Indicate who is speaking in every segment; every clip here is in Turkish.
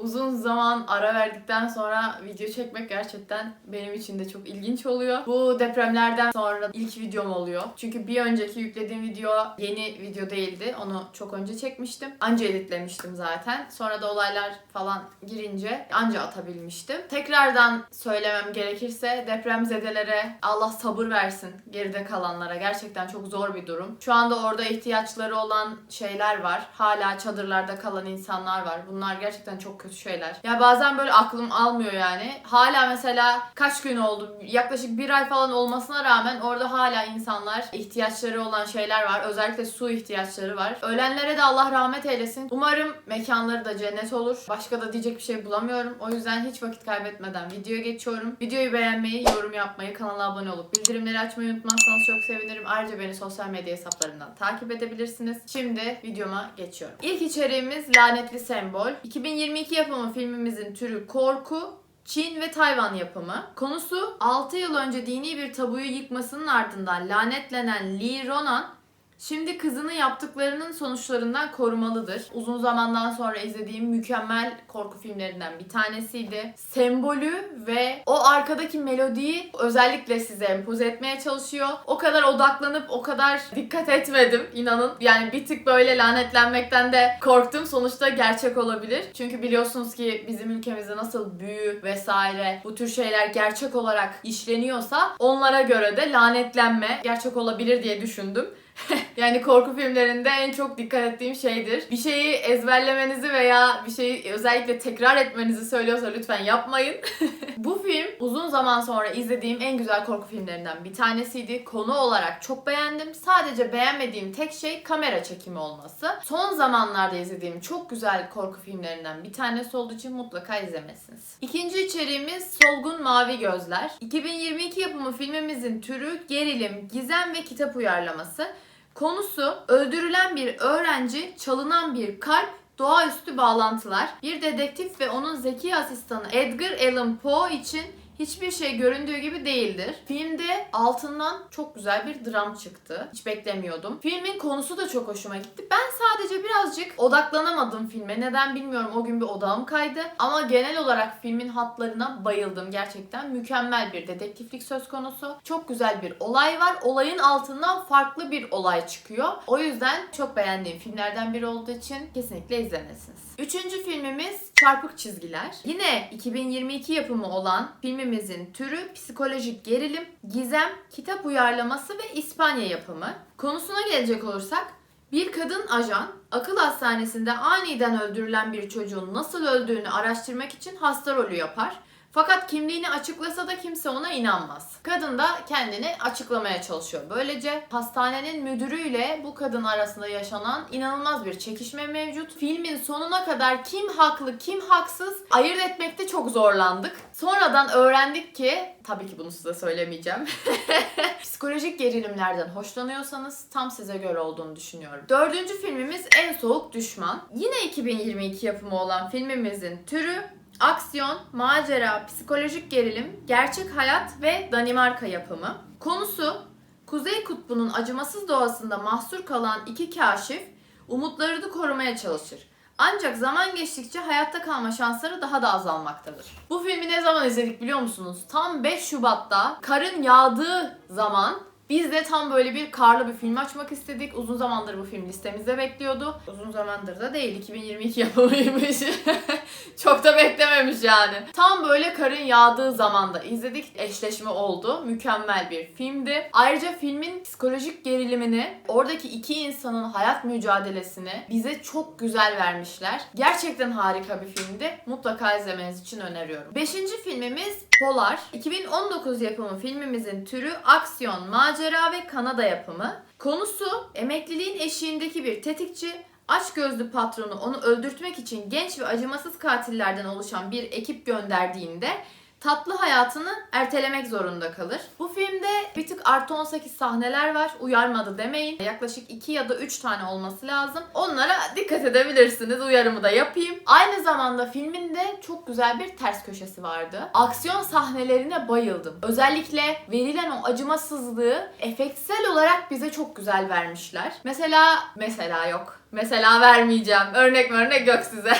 Speaker 1: Uzun zaman ara verdikten sonra video çekmek gerçekten benim için de çok ilginç oluyor. Bu depremlerden sonra ilk videom oluyor. Çünkü bir önceki yüklediğim video yeni video değildi. Onu çok önce çekmiştim. Anca editlemiştim zaten. Sonra da olaylar falan girince anca atabilmiştim. Tekrardan söylemem gerekirse depremzedelere Allah sabır versin geride kalanlara. Gerçekten çok zor bir durum. Şu anda orada ihtiyaçları olan şeyler var. Hala çadırlarda kalan insanlar var. Bunlar gerçekten çok kötü şeyler. Ya bazen böyle aklım almıyor yani. Hala mesela kaç gün oldu? Yaklaşık bir ay falan olmasına rağmen orada hala insanlar ihtiyaçları olan şeyler var. Özellikle su ihtiyaçları var. Ölenlere de Allah rahmet eylesin. Umarım mekanları da cennet olur. Başka da diyecek bir şey bulamıyorum. O yüzden hiç vakit kaybetmeden videoya geçiyorum. Videoyu beğenmeyi, yorum yapmayı, kanala abone olup bildirimleri açmayı unutmazsanız çok sevinirim. Ayrıca beni sosyal medya hesaplarından takip edebilirsiniz. Şimdi videoma geçiyorum. İlk içeriğimiz Lanetli Sembol. 2022 yapımı filmimizin türü korku, Çin ve Tayvan yapımı. Konusu 6 yıl önce dini bir tabuyu yıkmasının ardından lanetlenen Lee Ronan Şimdi kızını yaptıklarının sonuçlarından korumalıdır. Uzun zamandan sonra izlediğim mükemmel korku filmlerinden bir tanesiydi. Sembolü ve o arkadaki melodiyi özellikle size empoze etmeye çalışıyor. O kadar odaklanıp o kadar dikkat etmedim inanın. Yani bir tık böyle lanetlenmekten de korktum. Sonuçta gerçek olabilir. Çünkü biliyorsunuz ki bizim ülkemizde nasıl büyü vesaire bu tür şeyler gerçek olarak işleniyorsa onlara göre de lanetlenme gerçek olabilir diye düşündüm. yani korku filmlerinde en çok dikkat ettiğim şeydir. Bir şeyi ezberlemenizi veya bir şeyi özellikle tekrar etmenizi söylüyorsa lütfen yapmayın. Bu film uzun zaman sonra izlediğim en güzel korku filmlerinden bir tanesiydi. Konu olarak çok beğendim. Sadece beğenmediğim tek şey kamera çekimi olması. Son zamanlarda izlediğim çok güzel korku filmlerinden bir tanesi olduğu için mutlaka izlemesiniz. İkinci içeriğimiz Solgun Mavi Gözler. 2022 yapımı filmimizin türü gerilim, gizem ve kitap uyarlaması. Konusu öldürülen bir öğrenci, çalınan bir kalp, doğaüstü bağlantılar. Bir dedektif ve onun zeki asistanı Edgar Allan Poe için hiçbir şey göründüğü gibi değildir. Filmde altından çok güzel bir dram çıktı. Hiç beklemiyordum. Filmin konusu da çok hoşuma gitti. Ben sadece birazcık odaklanamadım filme. Neden bilmiyorum. O gün bir odağım kaydı. Ama genel olarak filmin hatlarına bayıldım. Gerçekten mükemmel bir dedektiflik söz konusu. Çok güzel bir olay var. Olayın altından farklı bir olay çıkıyor. O yüzden çok beğendiğim filmlerden biri olduğu için kesinlikle izlemesiniz. Üçüncü filmimiz Çarpık Çizgiler. Yine 2022 yapımı olan filmimizin türü psikolojik gerilim, gizem, kitap uyarlaması ve İspanya yapımı. Konusuna gelecek olursak bir kadın ajan akıl hastanesinde aniden öldürülen bir çocuğun nasıl öldüğünü araştırmak için hasta rolü yapar. Fakat kimliğini açıklasa da kimse ona inanmaz. Kadın da kendini açıklamaya çalışıyor. Böylece hastanenin müdürüyle bu kadın arasında yaşanan inanılmaz bir çekişme mevcut. Filmin sonuna kadar kim haklı kim haksız ayırt etmekte çok zorlandık. Sonradan öğrendik ki tabii ki bunu size söylemeyeceğim. Psikolojik gerilimlerden hoşlanıyorsanız tam size göre olduğunu düşünüyorum. Dördüncü filmimiz En Soğuk Düşman. Yine 2022 yapımı olan filmimizin türü Aksiyon, macera, psikolojik gerilim, gerçek hayat ve Danimarka yapımı. Konusu Kuzey Kutbu'nun acımasız doğasında mahsur kalan iki kaşif umutlarını korumaya çalışır. Ancak zaman geçtikçe hayatta kalma şansları daha da azalmaktadır. Bu filmi ne zaman izledik biliyor musunuz? Tam 5 Şubat'ta karın yağdığı zaman biz de tam böyle bir karlı bir film açmak istedik. Uzun zamandır bu film listemizde bekliyordu. Uzun zamandır da değil. 2022 yapımıymış. Çok da beklememiş yani. Tam böyle karın yağdığı zamanda izledik. Eşleşme oldu. Mükemmel bir filmdi. Ayrıca filmin psikolojik gerilimini, oradaki iki insanın hayat mücadelesini bize çok güzel vermişler. Gerçekten harika bir filmdi. Mutlaka izlemeniz için öneriyorum. Beşinci filmimiz Polar. 2019 yapımı filmimizin türü aksiyon, macera ve Kanada yapımı. Konusu emekliliğin eşiğindeki bir tetikçi aç gözlü patronu onu öldürtmek için genç ve acımasız katillerden oluşan bir ekip gönderdiğinde tatlı hayatını ertelemek zorunda kalır. Bu filmde bir artı 18 sahneler var. Uyarmadı demeyin. Yaklaşık 2 ya da 3 tane olması lazım. Onlara dikkat edebilirsiniz. Uyarımı da yapayım. Aynı zamanda filmin de çok güzel bir ters köşesi vardı. Aksiyon sahnelerine bayıldım. Özellikle verilen o acımasızlığı efektsel olarak bize çok güzel vermişler. Mesela mesela yok. Mesela vermeyeceğim. Örnek örnek yok size.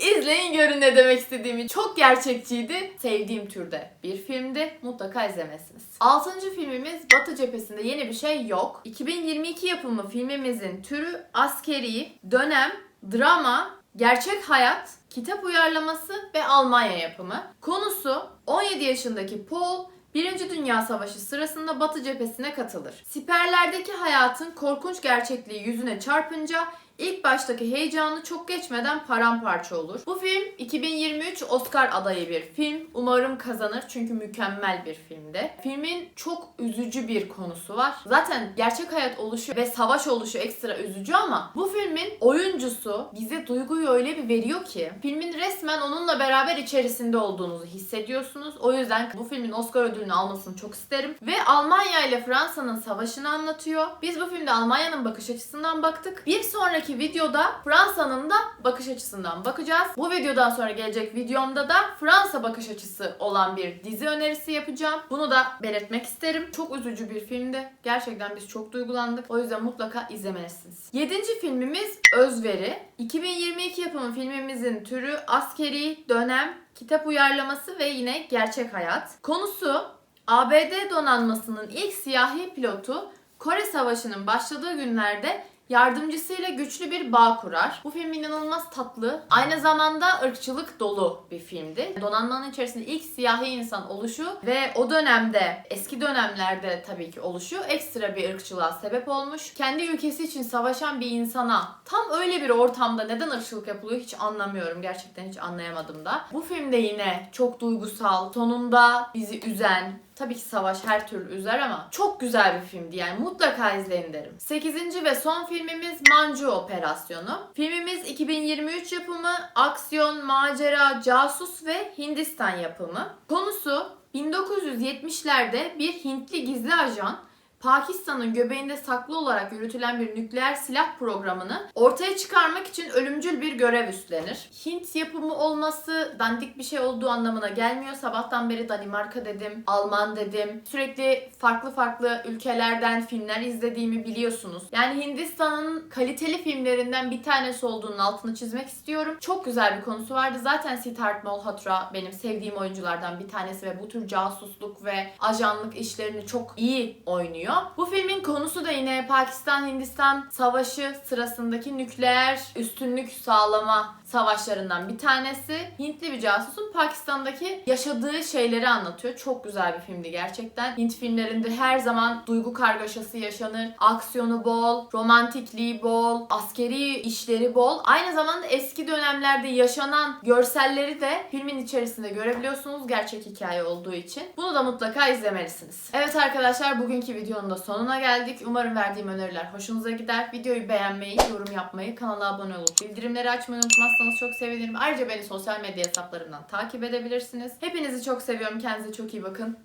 Speaker 1: İzleyin görün ne demek istediğimi. Çok gerçekçiydi. Sevdiğim türde bir filmdi. Mutlaka izlemesiniz. Altıncı filmimiz Batı cephesinde yeni bir şey yok. 2022 yapımı filmimizin türü askeri, dönem, drama, gerçek hayat, kitap uyarlaması ve Almanya yapımı. Konusu 17 yaşındaki Paul Birinci Dünya Savaşı sırasında Batı cephesine katılır. Siperlerdeki hayatın korkunç gerçekliği yüzüne çarpınca ilk baştaki heyecanı çok geçmeden paramparça olur. Bu film 2023 Oscar adayı bir film. Umarım kazanır çünkü mükemmel bir filmdi. Filmin çok üzücü bir konusu var. Zaten gerçek hayat oluşu ve savaş oluşu ekstra üzücü ama bu filmin oyuncusu bize duyguyu öyle bir veriyor ki filmin resmen onunla beraber içerisinde olduğunuzu hissediyorsunuz. O yüzden bu filmin Oscar ödülünü almasını çok isterim. Ve Almanya ile Fransa'nın savaşını anlatıyor. Biz bu filmde Almanya'nın bakış açısından baktık. Bir sonraki videoda Fransa'nın da bakış açısından bakacağız. Bu videodan sonra gelecek videomda da Fransa bakış açısı olan bir dizi önerisi yapacağım. Bunu da belirtmek isterim. Çok üzücü bir filmdi. Gerçekten biz çok duygulandık. O yüzden mutlaka izlemelisiniz. Yedinci filmimiz Özveri. 2022 yapımı filmimizin türü askeri, dönem, kitap uyarlaması ve yine gerçek hayat. Konusu ABD donanmasının ilk siyahi pilotu Kore Savaşı'nın başladığı günlerde yardımcısıyla güçlü bir bağ kurar. Bu film inanılmaz tatlı. Aynı zamanda ırkçılık dolu bir filmdi. Donanmanın içerisinde ilk siyahi insan oluşu ve o dönemde, eski dönemlerde tabii ki oluşu ekstra bir ırkçılığa sebep olmuş. Kendi ülkesi için savaşan bir insana tam öyle bir ortamda neden ırkçılık yapılıyor hiç anlamıyorum. Gerçekten hiç anlayamadım da. Bu filmde yine çok duygusal, sonunda bizi üzen, Tabii ki savaş her türlü üzer ama çok güzel bir filmdi yani mutlaka izleyin derim. 8. ve son filmimiz Mancu Operasyonu. Filmimiz 2023 yapımı, aksiyon, macera, casus ve Hindistan yapımı. Konusu 1970'lerde bir Hintli gizli ajan Pakistan'ın göbeğinde saklı olarak yürütülen bir nükleer silah programını ortaya çıkarmak için ölümcül bir görev üstlenir. Hint yapımı olması dandik bir şey olduğu anlamına gelmiyor. Sabahtan beri Danimarka dedim, Alman dedim. Sürekli farklı farklı ülkelerden filmler izlediğimi biliyorsunuz. Yani Hindistan'ın kaliteli filmlerinden bir tanesi olduğunun altını çizmek istiyorum. Çok güzel bir konusu vardı. Zaten Siddharth Malhotra benim sevdiğim oyunculardan bir tanesi ve bu tür casusluk ve ajanlık işlerini çok iyi oynuyor. Bu filmin konusu da yine Pakistan-Hindistan savaşı sırasındaki nükleer üstünlük sağlama savaşlarından bir tanesi. Hintli bir casusun Pakistan'daki yaşadığı şeyleri anlatıyor. Çok güzel bir filmdi gerçekten. Hint filmlerinde her zaman duygu kargaşası yaşanır. Aksiyonu bol, romantikliği bol, askeri işleri bol. Aynı zamanda eski dönemlerde yaşanan görselleri de filmin içerisinde görebiliyorsunuz gerçek hikaye olduğu için. Bunu da mutlaka izlemelisiniz. Evet arkadaşlar bugünkü videonun da sonuna geldik. Umarım verdiğim öneriler hoşunuza gider. Videoyu beğenmeyi, yorum yapmayı, kanala abone olup bildirimleri açmayı unutmazsanız çok sevinirim. Ayrıca beni sosyal medya hesaplarımdan takip edebilirsiniz. Hepinizi çok seviyorum. Kendinize çok iyi bakın.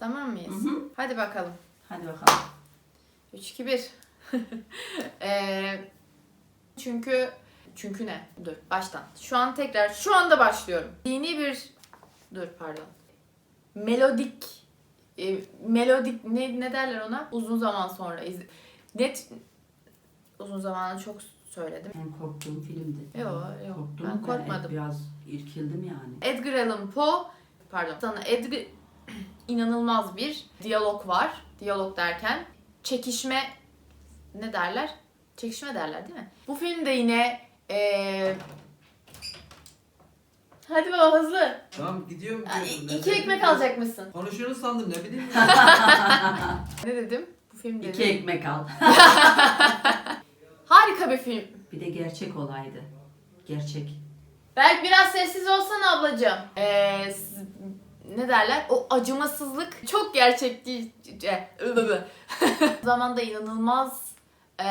Speaker 1: Tamam mıyız?
Speaker 2: Hı hı.
Speaker 1: Hadi bakalım.
Speaker 2: Hadi bakalım.
Speaker 1: 3 2 1. Eee çünkü çünkü ne? Dur baştan. Şu an tekrar şu anda başlıyorum. Dini bir dur pardon. Melodik e, melodik ne ne derler ona? Uzun zaman sonra iz net uzun zamanı çok söyledim.
Speaker 2: En korktuğum filmdi.
Speaker 1: Yo, yok.
Speaker 2: Korktum
Speaker 1: Ben korkmadım.
Speaker 2: Biraz irkildim yani.
Speaker 1: Edgar Allan Poe pardon sana Edgar inanılmaz bir diyalog var. Diyalog derken çekişme ne derler? Çekişme derler değil mi? Bu filmde yine eee Hadi baba hızlı.
Speaker 3: Tamam gidiyorum.
Speaker 1: Ay,
Speaker 3: diyorum.
Speaker 1: İki
Speaker 3: Ben-
Speaker 1: ekmek alacak mısın?
Speaker 3: Konuşuyorsunuz sandım ne bileyim.
Speaker 1: Ne dedim? Bu film dedim.
Speaker 2: İki ekmek al.
Speaker 1: Harika bir film.
Speaker 2: Bir de gerçek olaydı. Gerçek.
Speaker 1: Belki biraz sessiz olsan ablacığım. Ee, s- ne derler? O acımasızlık çok gerçekçi. e, Zamanda inanılmaz ee,